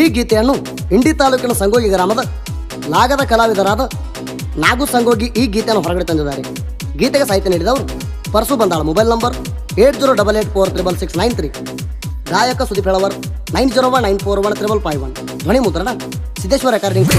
ಈ ಗೀತೆಯನ್ನು ಇಂಡಿ ತಾಲೂಕಿನ ಸಂಗೋಗಿ ಗ್ರಾಮದ ನಾಗದ ಕಲಾವಿದರಾದ ನಾಗು ಸಂಗೋಗಿ ಈ ಗೀತೆಯನ್ನು ಹೊರಗಡೆ ತಂದಿದ್ದಾರೆ. ಗೀತೆಗೆ ಸಾಹಿತ್ಯ ನೀಡಿದವರು Parasu Bandal mobile number eight zero double eight four triple six nine three, ಗಾಯಕ Sudeep Helavar nine zero one nine four one triple five one ಧ್ವನಿ ಮುದ್ರಣ ಸಿದ್ದೇಶ್ವರ ರೆಕಾರ್ಡಿಂಗ್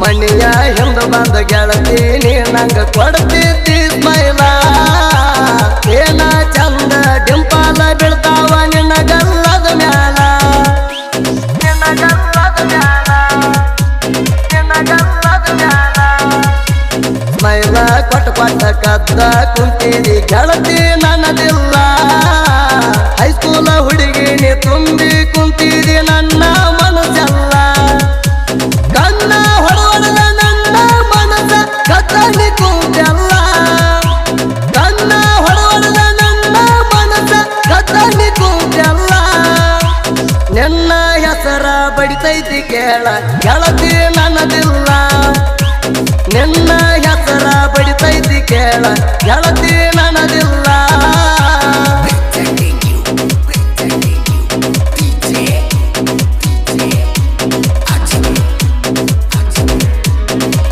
ಮಣ್ಣಿಯ ಹಿಂದ ಬಂದ ಗೆಳತಿ ನೀ ನಂಗೆ ಕೊಡ್ತೀನಿ ಕುಂತಿದಿ ಗೆಳತಿ ನನ್ನದಿಲ್ಲ ಹೈಸ್ಕೂಲ ಹುಡುಗಿ ನೀ ತುಂಬಿ ಕುಂತಿದಿ ನನ್ನ ಮನಸ್ಸಲ್ಲ. ಕನ್ನ ಹೊಡವಡದ ನನ್ನ ಮನಸ್ಸ ಕತ್ತಲಿ ಕುಂತಲ್ಲ. ಕನ್ನ ಹೊಡವಡದ ನನ್ನ ಮನಸ್ಸ ಕತ್ತಲಿ ಕುಂತಲ್ಲ. ನನ್ನ ಹೆಸರ ಬಡಿತೈತಿ ಕೇಳ, ಗೆಳತಿ ನನ್ನದಿಲ್ಲ ನಿನ್ನ ಹೆಸರ ಕೇಳ ಗೆಳತಿ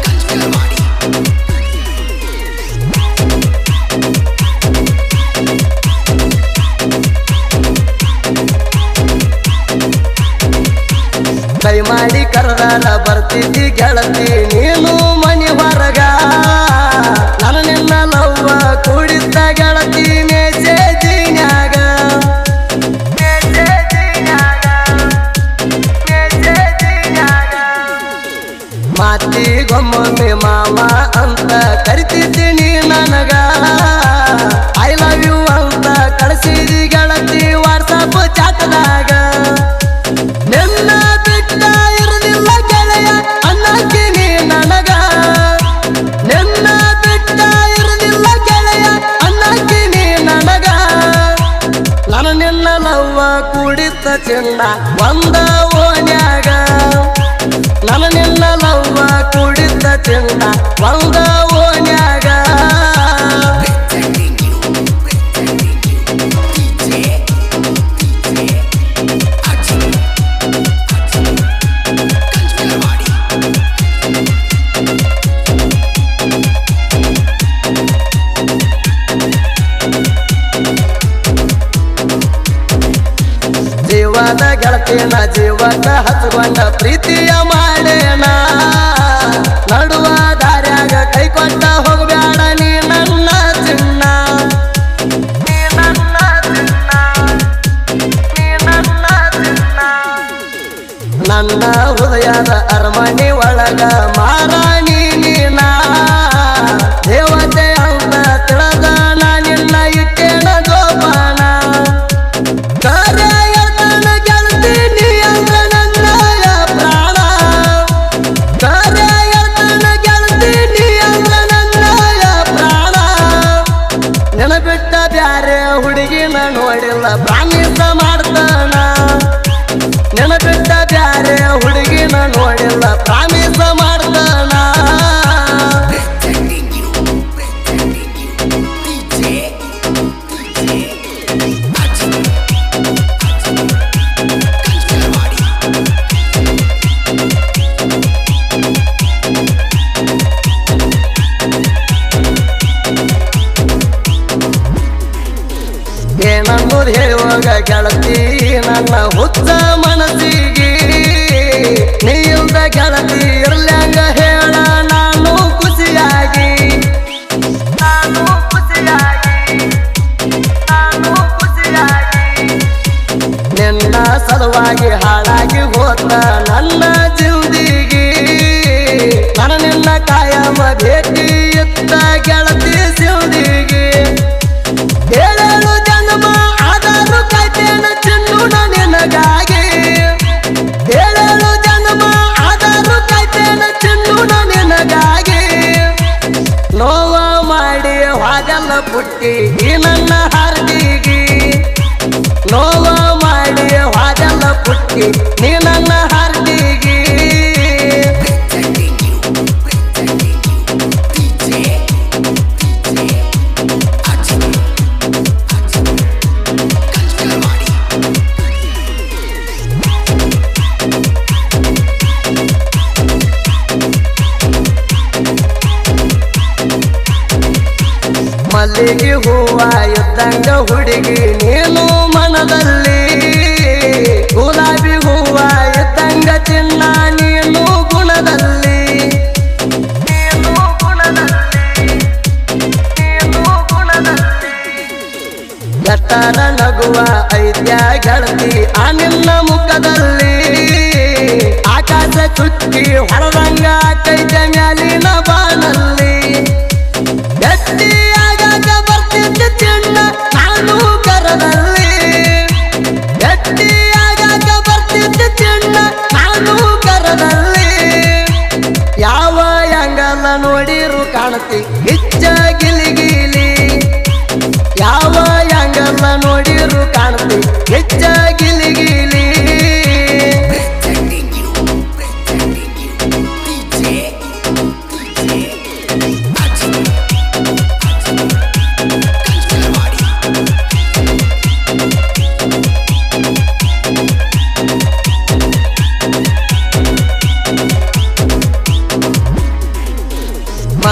Kanchkarwadi. ಕೈ ಮಾಡಿ ಕರೆದಾರ ಬರ್ತಿದ್ದಿ ಗೆಳತಿ ಜೀವದ ಜೀವನ ಹಚ್ಕೊಂಡ ಪ್ರೀತಿಯ ಮಾಡೇನ ನಡುವ ದಾರ್ಯಾಗ ಕೈ ಕೊಟ್ಟ ಹೋಗ್ಬ್ಯಾಡ ನೀ ನನ್ನ ಚಿನ್ನ. ನನ್ನ ಹೃದಯದ ಅರಮನೆ ಒಳಗ ಮಾರಾಣಿ ನೀನ. ಭೇಟಿ. ಮಲ್ಲಿಗೆ ಹೂವ ಇದ್ದಂಗ ಹುಡುಗಿ, ನೀನು ಮನದಲ್ಲಿ ಗುಲಾಬಿ ಹೂವ ಇದ್ದಂಗ ಚಿನ್ನ, ನೀನು ಗುಣದಲ್ಲಿ. ನೀನು ಗುಣದಲ್ಲಿ ನೀನು ಗುಣದಲ್ಲಿ. ಎಷ್ಟರ ನಗುವ ಐದ್ಯ ಗೆಳತಿ, ಆ ನಿನ್ನ ಮುಖದಲ್ಲಿ ಆಕಾಶ ಚುಕ್ಕಿ ಹೊರದಂಗ ಚೈತ್ಯ ಮ್ಯಾಲಿನ ಬಾನಲ್ಲಿ.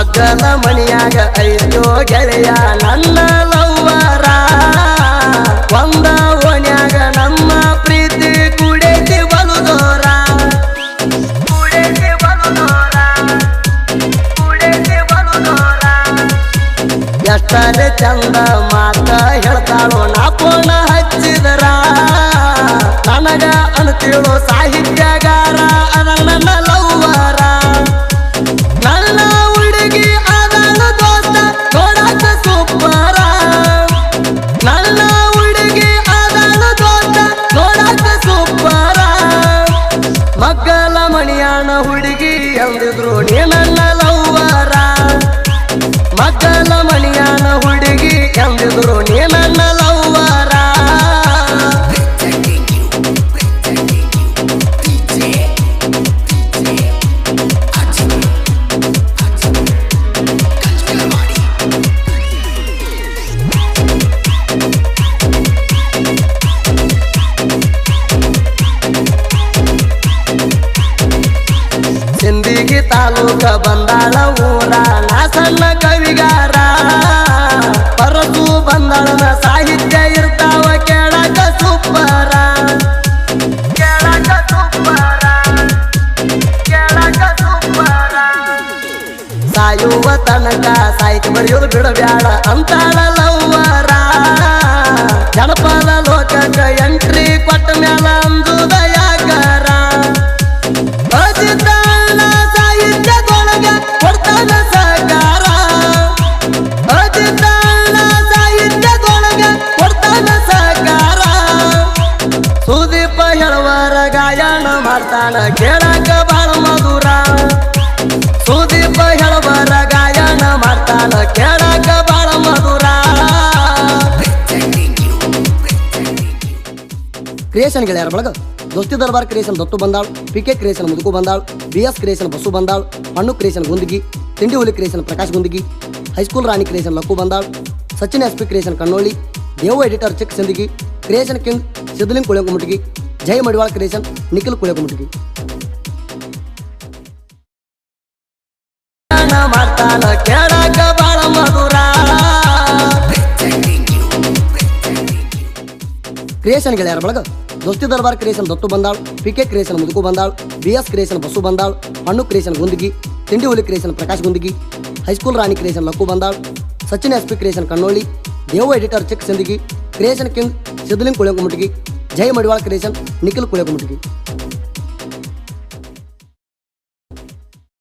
ಮಗನ ಮಣಿಯಾಗ ಐತೋ ಗೆಳೆಯ ನನ್ನ ಲವ್ವರ. ಒಂದ ಓಣ್ಯಾಗ ನಮ್ಮ ಪ್ರೀತಿ ಕುಡೇತಿ ಕುಡೇತಿ ಬಲುದೋರ. ಕುಡೇತಿ ಚಂದ ಮಾತ ಹೇಳ್ತಾಳೋ ನಾ ಪೋಣ ಹಚ್ಚಿದರ. ನನಗ ಅನ್ತಿಳೋ ಸಾಹಿತ್ಯಗಾರ. ಮಣಿಯಾಣ ಹುಡುಗಿ ಎಂದಿದ್ರು ನೀ ನನ್ನ ಲವ್ವರ? ಮಗ್ಗಲ ಮಣಿಯಾನ ಹುಡುಗಿ ಎಂದಿದ್ರು ನೀ ನನ್ನ ಸಾಹಿತ್ಯ ಬರೆಯೋದು ಬಿಡಬ್ಯಾಡ you. ಕ್ರಿಯೇಷನ್ ಗೆಳೆಯರ ಬಳಗ Dosti Darbar creation Dattu Bandal P K creation Muduku Bandal B S creation Bassu Bandal ಹಣ್ಣು ಕ್ರಿಯೇಷನ್ ಗುಂದಿಗಿ ತಿಂಡಿ ಹುಲಿ creation Prakash Gundigi high school Rani creation Lakku Bandal Sachin S P creation Kannoli Devu editor Chik Sindagi creation king Sidling Kuliyakumatigi Jai Madival creation Nikhil Kuliyakumatigi ಮಾಡ್ತಾನ ಕೇಳಕ ಬಾಳ ಮಧುರ Protecting you, protecting you. Creation ಗೆಳೆಯರ ಬಳಗ Dosti Darbar creation Dattu Bandal P K creation Muduku Bandal B S creation Bassu Bandal ಹಣ್ಣು creation ಗುಂದಿಗಿ ತಿಂಡಿ ಹುಲಿ creation Prakash Gundigi high school Rani creation Lakku Bandal Sachin S P creation Kannoli Devu editor Chik Sindagi creation king Sidling Kuliyakumatigi Jai Madivala creation Nikhil Kulekumutigi